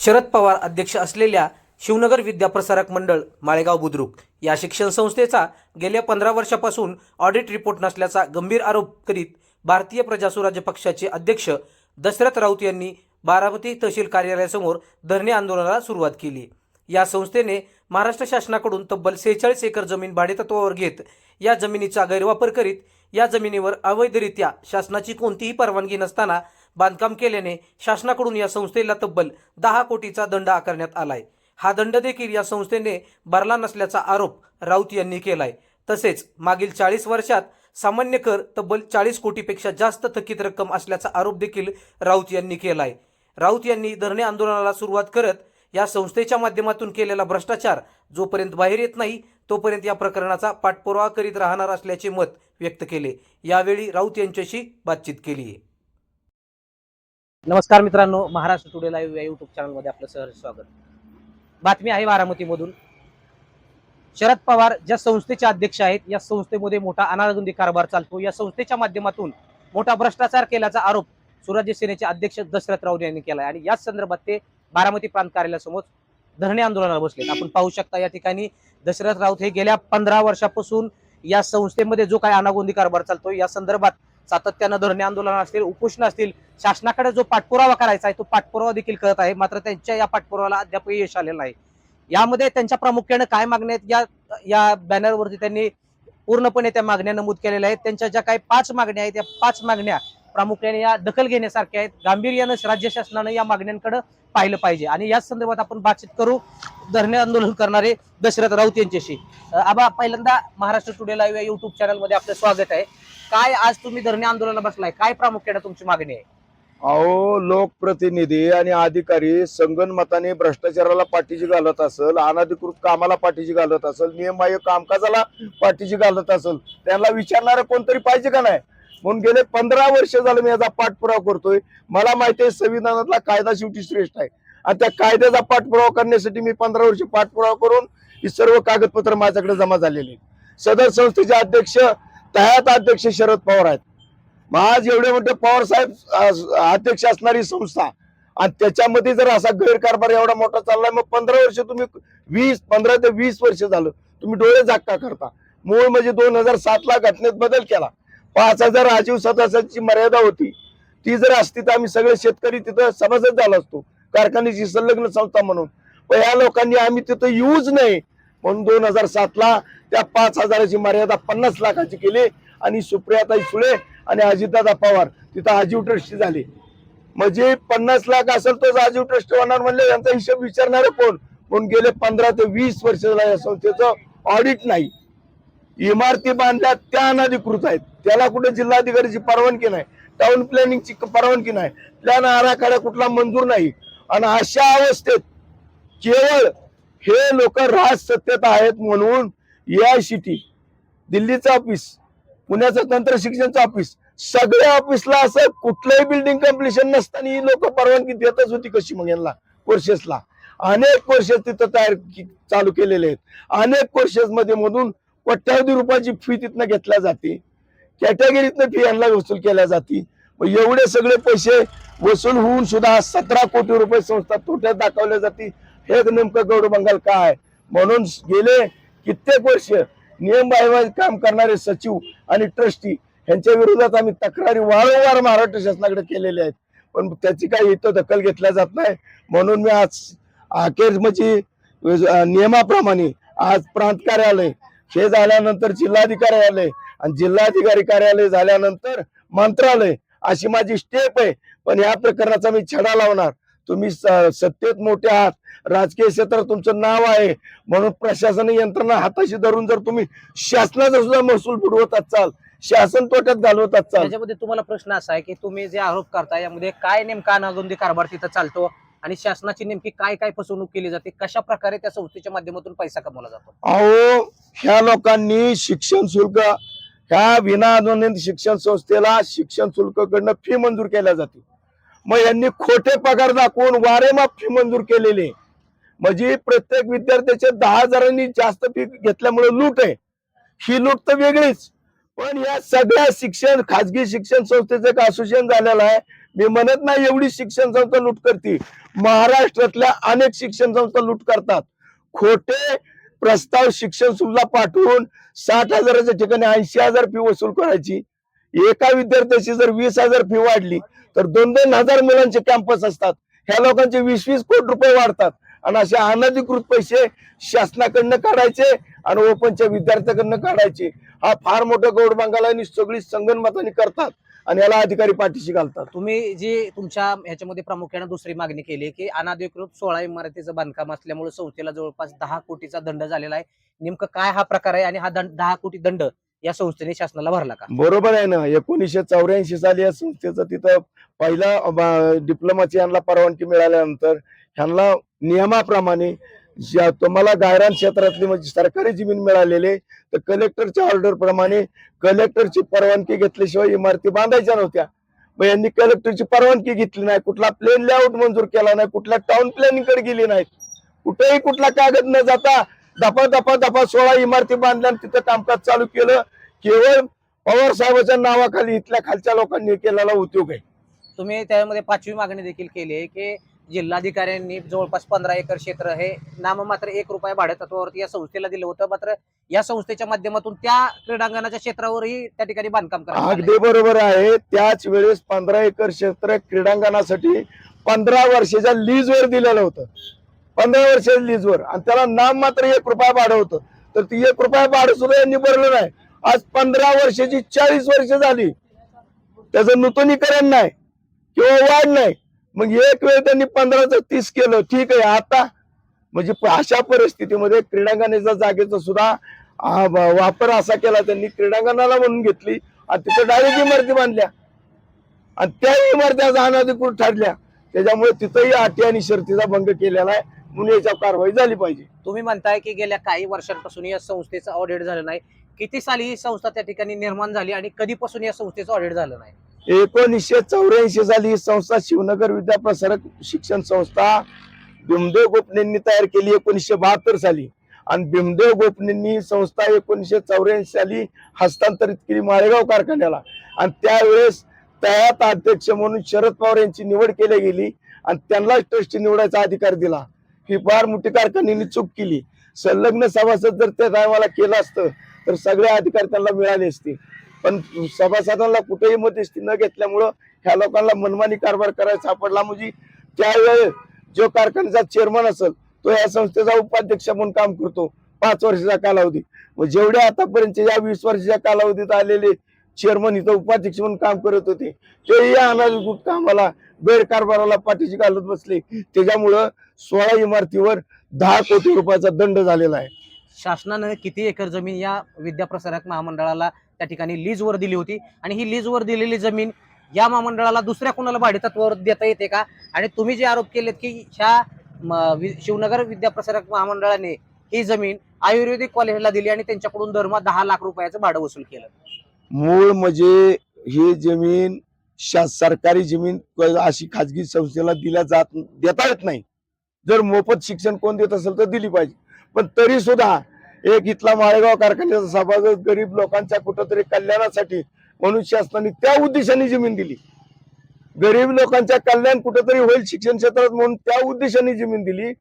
शरद पवार अध्यक्ष असलेल्या शिवनगर विद्याप्रसारक मंडळ माळेगाव बुद्रुक. या शिक्षण संस्थेचा गेल्या पंधरा वर्षापासून ऑडिट रिपोर्ट नसल्याचा गंभीर आरोप करीत भारतीय प्रजासुराज्य पक्षाचे अध्यक्ष दशरथ राऊत यांनी बारामती तहसील कार्यालयासमोर धरणे आंदोलनाला सुरुवात केली. या संस्थेने महाराष्ट्र शासनाकडून तब्बल सेहेचाळीस एकर जमीन भाडेतत्वावर घेत या जमिनीचा गैरवापर करीत या जमिनीवर अवैधरित्या शासनाची कोणतीही परवानगी नसताना बांधकाम केल्याने शासनाकडून या संस्थेला तब्बल दहा कोटीचा दंड आकारण्यात आलाय. हा दंड देखील या संस्थेने भरला नसल्याचा आरोप राऊत यांनी केलाय. तसेच मागील चाळीस वर्षात सामान्य कर तब्बल चाळीस कोटीपेक्षा जास्त थकीत रक्कम असल्याचा आरोप देखील राऊत यांनी केलाय. राऊत यांनी धरणे आंदोलनाला सुरुवात करत या संस्थेच्या माध्यमातून केलेला भ्रष्टाचार जोपर्यंत बाहेर येत नाही तोपर्यंत या प्रकरणाचा पाठपुरावा करीत राहणार असल्याचे मत व्यक्त केले. यावेळी राऊत यांच्याशी बातचीत केली आहे नमस्कार मित्रांनो महाराष्ट्र टुडे लाईव्ह या युट्यूब चॅनलमध्ये आपलं सहर्ष स्वागत. बातमी आहे बारामतीमधून. शरद पवार ज्या संस्थेचे अध्यक्ष आहेत या संस्थेमध्ये मोठा अनागुंदी कारभार चालतो. या संस्थेच्या माध्यमातून मोठा भ्रष्टाचार केल्याचा आरोप स्वराज्य सेनेचे अध्यक्ष दशरथ राऊत यांनी केला आणि याच संदर्भात ते बारामती प्रांत कार्यालयासमोर धरणे आंदोलनाला बसले आपण पाहू शकता या ठिकाणी दशरथ राऊत हे गेल्या पंधरा वर्षापासून या संस्थेमध्ये जो काही अनागोंदी कारभार चालतो या संदर्भात सातत्यानं धरणे आंदोलन असतील उपोषण असतील शासनाकडे जो पाठपुरावा करायचा आहे तो पाठपुरावा देखील करत आहे. मात्र त्यांच्या या पाठपुरावाला अद्यापही यश आलेलं नाही. यामध्ये त्यांच्या प्रामुख्याने काय मागण्या आहेत? या या बॅनरवरती त्यांनी पूर्णपणे त्या मागण्या नमूद केलेल्या आहेत. त्यांच्या ज्या काही पाच मागण्या आहेत त्या पाच मागण्या प्रामुख्याने या दखल घेण्यासारख्या आहेत. गांभीर्यानं राज्य शासनानं या मागण्यांकडे पाहिलं पाहिजे. आणि याच संदर्भात आपण बातचीत करू. धरणे आंदोलन करणारे दशरथ राऊत यांच्याशी. आबा पहिल्यांदा महाराष्ट्र टुडे लाईव्ह या युट्यूब चॅनलमध्ये आपलं स्वागत आहे. काय आज तुम्ही धरणे आंदोलनाला बसलाय? काय प्रामुख्याने तुमची मागणी आहे? अहो लोकप्रतिनिधी आणि अधिकारी संगणमताने भ्रष्टाचाराला पाठीशी घालत असेल अनधिकृत कामाला पाठीशी घालत असेल नियमबाह्य कामकाजाला पाठीशी घालत असेल त्यांना विचारणारं कोणतरी पाहिजे का नाही? म्हणून गेले पंधरा वर्ष झालं मी याचा पाठपुरावा करतोय. मला माहिती आहे संविधानातला कायदा शेवटी श्रेष्ठ आहे. आणि त्या कायद्याचा पाठपुरावा करण्यासाठी मी पंधरा वर्ष पाठपुरावा करून ही सर्व कागदपत्र माझ्याकडे जमा झालेली सदर संस्थेचे अध्यक्ष तयात अध्यक्ष शरद पवार आहेत. मग आज एवढे मोठे पवार साहेब अध्यक्ष असणारी संस्था आणि त्याच्यामध्ये जर असा गैरकारभार एवढा मोठा चाललाय मग पंधरा वर्ष तुम्ही वीस पंधरा ते वीस वर्ष झालं. तुम्ही डोळे झाक्का करता? मूळ म्हणजे दोन हजार सात ला घटनेत बदल केला. पाच हजार राजीव सदस्यांची मर्यादा होती. ती जर असती तर आम्ही सगळे शेतकरी तिथं सभासद झालो असतो. कारखान्याची संलग्न संस्था म्हणून. पण ह्या लोकांनी आम्ही तिथं येऊच नाही. म्हणून दोन हजार सातला त्या पाच हजाराची मर्यादा पन्नास लाखाची केली आणि सुप्रियाताई सुळे आणि अजितदादा पवार तिथं आजीव ट्रस्टी झाली. म्हणजे पन्नास लाख असेल तर आजीव ट्रस्ट होणार म्हणले यांचा हिशोब विचारणार कोण? म्हणून गेले पंधरा ते वीस वर्ष झाला या संस्थेचं ऑडिट नाही. इमारती बांधल्या त्या अनधिकृत आहेत. त्याला कुठे जिल्हाधिकारीची परवानगी नाही टाउन प्लॅनिंगची परवानगी नाही प्लॅन आराखडा कुठला मंजूर नाही. आणि अशा अवस्थेत केवळ हे लोक राज सत्तेत आहेत म्हणून या सिटी दिल्लीचं ऑफिस पुण्याचं तंत्र शिक्षणचं ऑफिस सगळ्या ऑफिसला असं कुठलंही बिल्डिंग कम्प्लिशन नसताना ही लोक परवानगी देतच होती कशी मग यांना कोर्सेसला अनेक कोर्सेस तिथं तयार चालू केलेले आहेत. अनेक कोर्सेस मध्ये मधून कोट्यावधी रुपयाची फी तिथनं घेतल्या जाते. कॅटेगरीतनं फी यांना वसूल केल्या जाते. मग एवढे सगळे पैसे वसूल होऊन सुद्धा सतरा कोटी रुपये संस्था तोट्यात दाखवल्या जाते. हे नेमकं गौड बंगाल काय म्हणून गेले कित्येक वर्ष नियम काम करणारे सचिव आणि ट्रस्टी यांच्या विरोधात आम्ही तक्रारी वारंवार महाराष्ट्र शासनाकडे केलेल्या आहेत. पण त्याची काही इथं दखल घेतल्या जात नाही. म्हणून मी आज अखेर म्हणजे नियमाप्रमाणे आज प्रांत कार्यालय हे झाल्यानंतर जिल्हाधिकारी आले. आणि जिल्हाधिकारी कार्यालय झाल्यानंतर मंत्रालय. अशी माझी स्टेप आहे. पण या प्रकरणाचा मी छडा लावणार. तुम्ही स- सत्तेत मोठे आहात. राजकीय क्षेत्रात तुमचं नाव आहे. म्हणून प्रशासन यंत्रणा हाताशी धरून जर तुम्ही शासनाचा सुद्धा महसूल बुडवत असाल शासन तोट्यात घालवत असाल. त्याच्यामध्ये तुम्हाला प्रश्न असा आहे की तुम्ही जे आरोप करता यामध्ये काय नेमका अनागोंदी कारभार तिथं चालतो? आणि शासनाची नेमकी काय काय फसवणूक केली जाते? कशा प्रकारे त्या संस्थेच्या माध्यमातून पैसा कमवला जातो? अहो ह्या लोकांनी शिक्षण शुल्क ह्या विना अनुदानित शिक्षण संस्थेला शिक्षण शुल्ककडनं फी मंजूर केल्या जाते मग यांनी खोटे पगार दाखवून वारेमाप फी मंजूर केलेली. म्हणजे प्रत्येक विद्यार्थ्याच्या दहा हजारांनी जास्त फी घेतल्यामुळे लूट आहे. ही लूट तर वेगळीच. पण या सगळ्या शिक्षण खाजगी शिक्षण संस्थेचं एक असोसिएशन झालेलं आहे. मी म्हणत नाही एवढी शिक्षण संस्था लूट करते. महाराष्ट्रातल्या अनेक शिक्षण संस्था लूट करतात. खोटे प्रस्ताव शिक्षण सुविधा पाठवून साठ हजाराच्या ठिकाणी ऐंशी हजार फी वसूल करायची. एका विद्यार्थ्याची जर वीस हजार फी वाढली तर दोन दोन हजार मुलांचे कॅम्पस असतात. ह्या लोकांचे वीस वीस कोटी रुपये वाढतात. आणि असे अनधिकृत पैसे शासनाकडनं काढायचे आणि ओपनच्या विद्यार्थ्याकडनं काढायचे. हा फार मोठा गौड बंगाल आणि सगळी संगणमताने करतात. आणि याला अधिकारी पाठीशी घालतात. तुम्ही जी तुमच्या ह्याच्यामध्ये प्रामुख्याने दुसरी मागणी केली की अनाधिकृत सोळा इमारतीचं बांधकाम असल्यामुळे संस्थेला जवळपास दहा कोटीचा दंड झालेला आहे. नेमकं काय हा प्रकार आहे आणि हा दंड दहा कोटी दंड या संस्थेने शासनाला भरला का? बरोबर आहे ना. एकोणीसशे चौऱ्याऐंशी साली या संस्थेचं तिथं पहिला डिप्लोमाची यांना परवानगी मिळाल्यानंतर ह्यांना नियमाप्रमाणे तुम्हाला गायरान क्षेत्रातली म्हणजे सरकारी जमीन मिळालेले तर कलेक्टरच्या ऑर्डर प्रमाणे कलेक्टरची परवानगी घेतल्याशिवाय इमारती बांधायच्या नव्हत्या. मग यांनी कलेक्टरची परवानगी घेतली नाही कुठला प्लेन लेआउट मंजूर केला नाही कुठल्या टाउन प्लॅनिंगकडे गेली नाहीत. कुठेही कुठला कागद न जाता दफा दफा दफा सोळा इमारती बांधल्या तिथं कामकाज चालू केलं. केवळ पवार साहेबाच्या नावाखाली इथल्या खालच्या लोकांनी केलेला उद्योग आहे. तुम्ही त्यामध्ये पाचवी मागणी देखील केली आहे की जिल्हाधिकाऱ्यांनी जवळपास पंधरा एकर क्षेत्र हे नाममात्र एक रुपया भाडेतत्वावरती या संस्थेला दिलं होतं. मात्र या संस्थेच्या माध्यमातून त्या क्रीडांगणाच्या क्षेत्रावरही त्या ठिकाणी बांधकाम करा अगदी बरोबर आहे. त्याच वेळेस पंधरा एकर क्षेत्र क्रीडांगणासाठी पंधरा वर्षाच्या लीजवर दिलेलं होतं. पंधरा वर्षाच्या लीजवर आणि त्याला नाम मात्र एक रुपया भाडं होतं. तर ती एक रुपया भाडं सुद्धा यांनी भरलं नाही. आज पंधरा वर्षाची चाळीस वर्ष झाली. त्याचं नूतनीकरण नाही. किंवा वाढ नाही. मग एक वेळ त्यांनी पंधराचं तीस केलं ठीक आहे आता म्हणजे अशा परिस्थितीमध्ये क्रीडांगणाच्या जागेचा सुद्धा वापर असा केला त्यांनी क्रीडांगणाला म्हणून घेतली आणि तिथं डायरेक्ट इमारती बांधल्या. आणि त्या इमारती आज अनधिकृत ठरल्या. त्याच्यामुळे तिथंही अटी आणि शर्तीचा भंग केलेला आहे. म्हणून याच्यावर कारवाई झाली पाहिजे. तुम्ही म्हणताय की गेल्या काही वर्षांपासून या संस्थेचं ऑडिट झालं नाही. किती साली ही संस्था त्या ठिकाणी निर्माण झाली आणि कधीपासून या संस्थेचं ऑडिट झालं नाही? एकोणीसशे चौऱ्याऐंशी साली ही संस्था शिवनगर विद्याप्रसारक शिक्षण संस्था भीमदेव गोपनेंनी तयार केली एकोणीसशे बहात्तर साली. आणि भीमदेव गोपनेंनी संस्था एकोणीसशे चौऱ्याऐंशी साली हस्तांतरित केली माळेगाव कारखान्याला. आणि त्यावेळेस त्यात अध्यक्ष म्हणून शरद पवार यांची निवड केली गेली आणि त्यांनाच ट्रस्टी निवडायचा अधिकार दिला. ही फार मोठी कारखान्याने चूक केली. संलग्न सभासद जर त्या टायमाला केलं असतं तर सगळे अधिकार त्यांना मिळाले असते. पण सभासदांना कुठेही मध्यस्थी न घेतल्यामुळं ह्या लोकांना मनमानी कारभार करायला सापडला. म्हणजे त्यावेळेस जो कारखान्याचा चेअरमन असेल तो या संस्थेचा उपाध्यक्ष म्हणून काम करतो. पाच वर्षाचा कालावधी. मग जेवढे आतापर्यंत या वीस वर्षाच्या कालावधीत आलेले चेअरमन इथं उपाध्यक्ष म्हणून काम करत होते ते या अनाधिकृत कामाला गैरकारभाराला पाठीशी घालत बसले. त्याच्यामुळं सोळा इमारतीवर दहा कोटी रुपयाचा दंड झालेला आहे. शासनानं किती एकर जमीन या विद्याप्रसारक महामंडळाला त्या ठिकाणी लीजवर दिली होती. आणि ही लीजवर दिलेली जमीन या महामंडळाला दुसऱ्या कोणाला भाडेतत्वावर देता येते का? आणि तुम्ही जे आरोप केलेत की ह्या वि- शिवनगर विद्याप्रसारक महामंडळाने ही जमीन आयुर्वेदिक कॉलेजला दिली आणि त्यांच्याकडून दरमहा दहा लाख रुपयाचं भाडं वसूल केलं. मूळ म्हणजे ही जमीन सरकारी जमीन अशी खाजगी संस्थेला दिल्या जात देता येत नाही. जर मोफत शिक्षण कोण देत असेल तर दिली पाहिजे. पण तरी सुद्धा एक इथला माळेगाव कारखान्याचा सभासद गरीब लोकांच्या कुठंतरी कल्याणासाठी म्हणून शासनाने त्या उद्देशाने जमीन दिली. गरीब लोकांच्या कल्याण कुठंतरी होईल शिक्षण क्षेत्रात म्हणून त्या उद्देशाने जमीन दिली.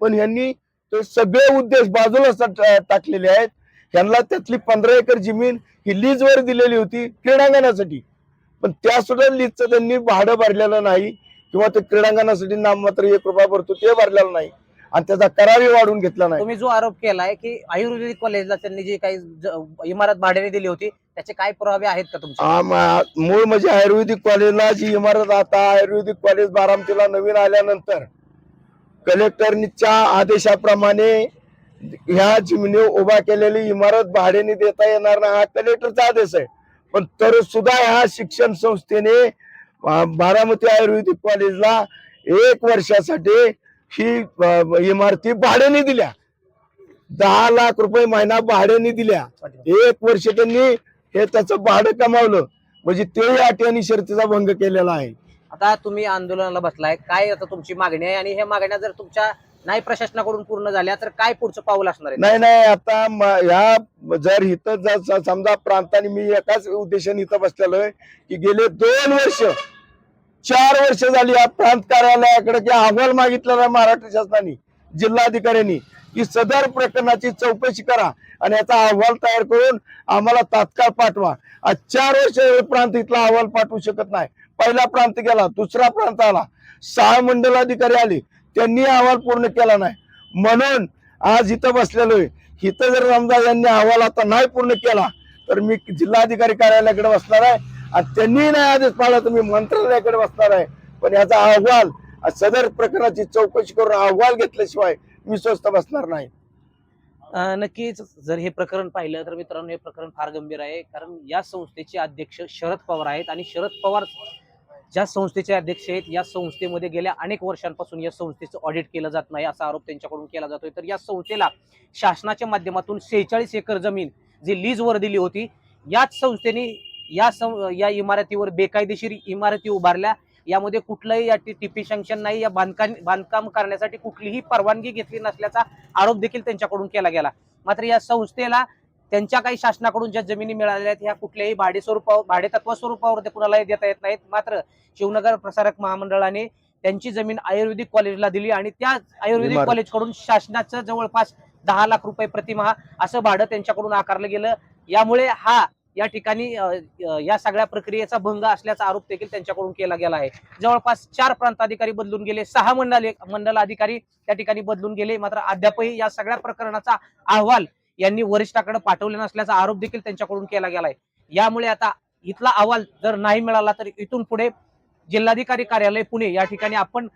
पण यांनी ते सगळे उद्देश बाजूला टाकलेले आहेत. यांना त्यातली पंधरा एकर जमीन ही लीजवर दिलेली होती क्रीडांगणासाठी. पण त्या सुद्धा लीजचं त्यांनी भाडं भरलेलं नाही किंवा ते क्रीडांगणासाठी नाममात्र एक रुपया भरतो ते भरलेलं नाही. आणि त्याचा करारही वाढून घेतला नाही. तुम्ही जो आरोप केलाय की आयुर्वेदिक कॉलेजला त्यांनी जी काही ज- इमारत भाड्याने दिली होती त्याचे काय पुरावे आहेत का तुमचे? आ, मूळ म्हणजे आयुर्वेदिक कॉलेजला जी इमारत आता आयुर्वेदिक कॉलेज बारामतीला नवीन आल्यानंतर कलेक्टरच्या आदेशाप्रमाणे ह्या जमिनी उभा केलेली इमारत भाड्याने देता येणार नाही हा कलेक्टरचा आदेश आहे. पण तर सुद्धा ह्या शिक्षण संस्थेने बारामती आयुर्वेदिक कॉलेजला एक वर्षासाठी ही इमारती भाड्याने दिल्या. दहा लाख रुपये महिना भाड्याने दिल्या. एक वर्ष त्यांनी हे त्याचं भाडं कमावलं. म्हणजे तेही अटी आणि शर्तीचा भंग केलेला आहे. आता तुम्ही आंदोलनाला बसलाय. काय आता तुमची मागणी आहे? आणि ह्या मागण्या जर तुमच्या नाही प्रशासनाकडून पूर्ण झाल्या तर काय पुढचं पाऊल असणार आहे? नाही नाही आता ह्या जर इथं जर समजा प्रांताने मी एकाच उद्देशाने इथं बसलेलो आहे की गेले दोन वर्ष चार वर्ष झाली या प्रांत कार्यालयाकडे की अहवाल मागितलेला आहे महाराष्ट्र शासनाने जिल्हाधिकाऱ्यांनी. की सदर प्रकरणाची चौकशी करा आणि याचा अहवाल तयार करून आम्हाला तात्काळ पाठवा. आज चार वर्ष प्रांत इथला अहवाल पाठवू शकत नाही. पहिला प्रांत गेला दुसरा प्रांत आला. सहा मंडलाधिकारी आले. त्यांनी अहवाल पूर्ण केला नाही. म्हणून आज इथं बसलेलो आहे. इथं जर रमजा यांनी अहवाल आता नाही पूर्ण केला तर मी जिल्हाधिकारी कार्यालयाकडे बसणार आहे. आणि त्यांनी नाही आदेश पाळला तुम्ही मंत्रालयाकडे बसणार आहे. पण याचा अहवाल सदर प्रकरणाची चौकशी करून अहवाल घेतल्याशिवाय मी स्वस्त बसणार नाही. नक्कीच जर हे प्रकरण पाहिलं तर मित्रांनो हे प्रकरण फार गंभीर आहे. कारण या संस्थेचे अध्यक्ष शरद पवार आहेत आणि शरद पवार ज्या संस्थेचे अध्यक्ष आहेत या संस्थेमध्ये गेल्या अनेक वर्षांपासून या संस्थेचं ऑडिट केलं जात नाही असा आरोप त्यांच्याकडून केला जातोय. तर या संस्थेला शासनाच्या माध्यमातून सेहेचाळीस एकर जमीन जी लीजवर दिली होती याच संस्थेने या सं या इमारतीवर बेकायदेशीर इमारती उभारल्या. यामध्ये कुठलंही या टिपी सँक्शन नाही. या बांधकाम बांधकाम करण्यासाठी कुठलीही परवानगी घेतली नसल्याचा आरोप देखील त्यांच्याकडून केला गेला. मात्र या संस्थेला त्यांच्या काही शासनाकडून ज्या जमिनी मिळालेल्या आहेत ह्या कुठल्याही भाडे स्वरूपावर भाडे तत्व स्वरूपावर ते कुणालाही देता येत नाहीत. मात्र शिवनगर प्रसारक महामंडळाने त्यांची जमीन आयुर्वेदिक कॉलेजला दिली आणि त्या आयुर्वेदिक. कॉलेजकडून शासनाचं जवळपास दहा लाख रुपये प्रतिमहा असं भाडं त्यांच्याकडून आकारलं गेलं. यामुळे हा या ठिकाणी या सगळ्या प्रक्रियेचा भंग असल्याचा आरोप देखील त्यांच्याकडून केला गेला आहे. जवळपास चार प्रांताधिकारी बदलून गेले सहा मंडल मंडल अधिकारी त्या ठिकाणी बदलून गेले. मात्र अद्यापही या सगळ्या प्रकरणाचा अहवाल यांनी वरिष्ठाकडे पाठवले नसल्याचा आरोप देखील त्यांच्याकडून केला गेला आहे. यामुळे आता इथला अहवाल जर नाही मिळाला तर इथून पुढे जिल्हाधिकारी कार्यालय पुणे या ठिकाणी आपण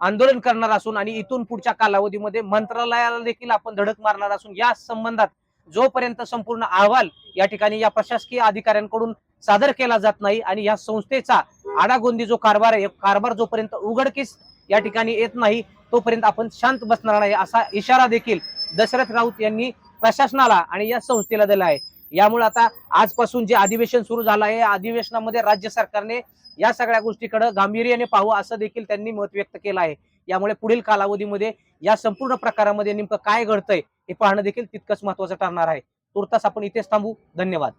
आंदोलन करणार असून आणि इथून पुढच्या कालावधीमध्ये मंत्रालयाला देखील आपण धडक मारणार असून या संबंधात जोपर्यंत संपूर्ण अहवाल या ठिकाणी या प्रशासकीय अधिकाऱ्यांकडून सादर केला जात नाही आणि या संस्थेचा आडागोंदी जो कारभार आहे कारभार जोपर्यंत उघडकीस या ठिकाणी येत नाही तोपर्यंत आपण शांत बसणार नाही असा इशारा देखील दशरथ राऊत यांनी प्रशासनाला आणि या संस्थेला दिला आहे. यामुळे आता आजपासून जे अधिवेशन सुरू झालं आहे या अधिवेशनामध्ये राज्य सरकारने या सगळ्या गोष्टीकडे गांभीर्याने पाहू असं देखील त्यांनी मत व्यक्त केलं आहे. यामुळे पुढील कालावधीमध्ये या संपूर्ण प्रकारामध्ये नेमकं काय घडतंय हे पाहणं देखील तितकंच महत्वाचं ठरणार आहे. तुर्तास आपण इथेच थांबू. धन्यवाद.